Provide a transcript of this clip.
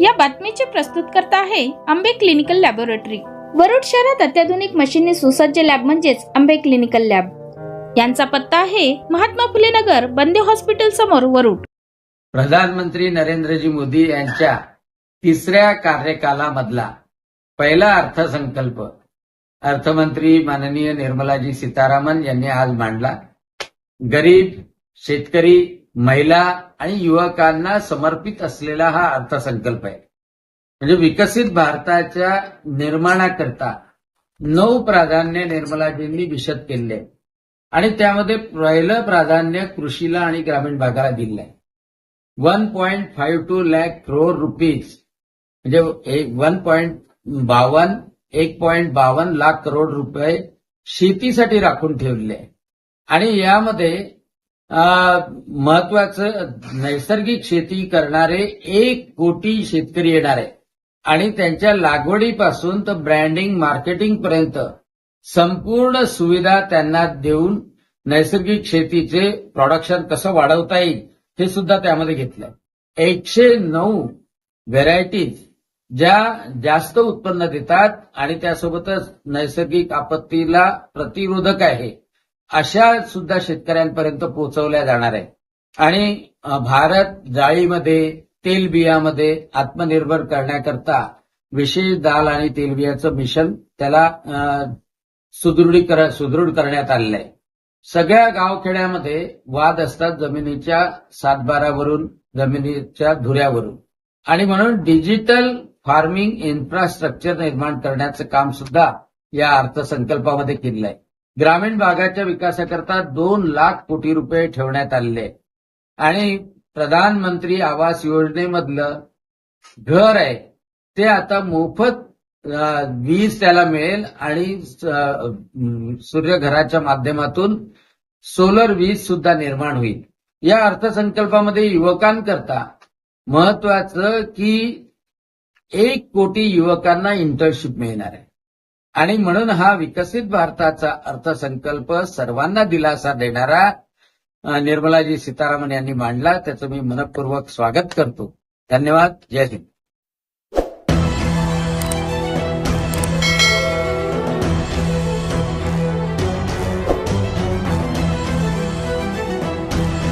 या बातमीचे प्रस्तुत करता आहे आंबे क्लिनिकल लॅबोरेटरी. वरुड शहरात अत्याधुनिक मशीनने सुसज्ज लॅब म्हणजेच आंबे क्लिनिकल लॅब. यांचा पत्ता आहे महात्मा फुले नगर बंदे हॉस्पिटल समोर वरुड. प्रधानमंत्री नरेंद्रजी मोदी यांच्या तिसऱ्या कार्यकालामधला पहिला अर्थसंकल्प. अर्थमंत्री माननीय निर्मलाजी सीतारामन यांनी आज मांडला. गरीब शेतकरी महिला आणि युवकांना समर्पित असलेला हा अर्थसंकल्प आहे. म्हणजे विकसित भारताच्या निर्माणाकरता नऊ प्राधान्य निर्मलाजींनी विशद केले. आणि त्यामध्ये पहिलं प्राधान्य कृषीला आणि ग्रामीण भागाला दिलं आहे one point five two lakh crore rupees म्हणजे वन पॉईंट बावन एक पॉईंट बावन्न लाख करोड रुपये शेतीसाठी राखून ठेवले. आणि यामध्ये महत्वाचं नैसर्गिक शेती करणारे एक कोटी शेतकरी येणार. आहे आणि त्यांच्या लागवडीपासून तर ब्रँडिंग मार्केटिंग पर्यंत संपूर्ण सुविधा त्यांना देऊन नैसर्गिक शेतीचे प्रोडक्शन कसं वाढवता येईल हे सुद्धा त्यामध्ये घेतलं. एकशे नऊ व्हेरायटीज ज्या जास्त उत्पन्न देतात आणि त्यासोबतच नैसर्गिक आपत्तीला प्रतिरोधक आहे. अशा सुद्धा शेतकऱ्यांपर्यंत पोहोचवल्या जाणार आहे. आणि भारत जाळीमध्ये तेलबियामध्ये आत्मनिर्भर करण्याकरता विशेष दाल आणि तेलबियाचं मिशन त्याला सुदृढीकरण सुदृढ करण्यात आलेलं आहे. सगळ्या गावखेड्यामध्ये वाद असतात जमिनीच्या सातबारावरून जमिनीच्या धुऱ्यावरून. आणि म्हणून डिजिटल फार्मिंग इन्फ्रास्ट्रक्चर निर्माण करण्याचं काम सुद्धा या अर्थसंकल्पामध्ये केलेलं आहे. ग्रामीण भागाच्या विकासाकरता दोन लाख कोटी रुपये ठेवण्यात आलेले आहे आणि प्रधानमंत्री आवास योजनेमधलं घर आहे ते आता मोफत वीज त्याला मिळेल आणि सूर्यघराच्या माध्यमातून सोलर वीज सुद्धा निर्माण होईल. या अर्थसंकल्पामध्ये युवकांकरता महत्वाचं की एक कोटी युवकांना इंटर्नशिप मिळणार आहे. आणि म्हणून हा विकसित भारताचा अर्थसंकल्प सर्वांना दिलासा देणारा निर्मलाजी सीतारामन यांनी मांडला. त्याचं मी मनपूर्वक स्वागत करतो. धन्यवाद. जय हिंद.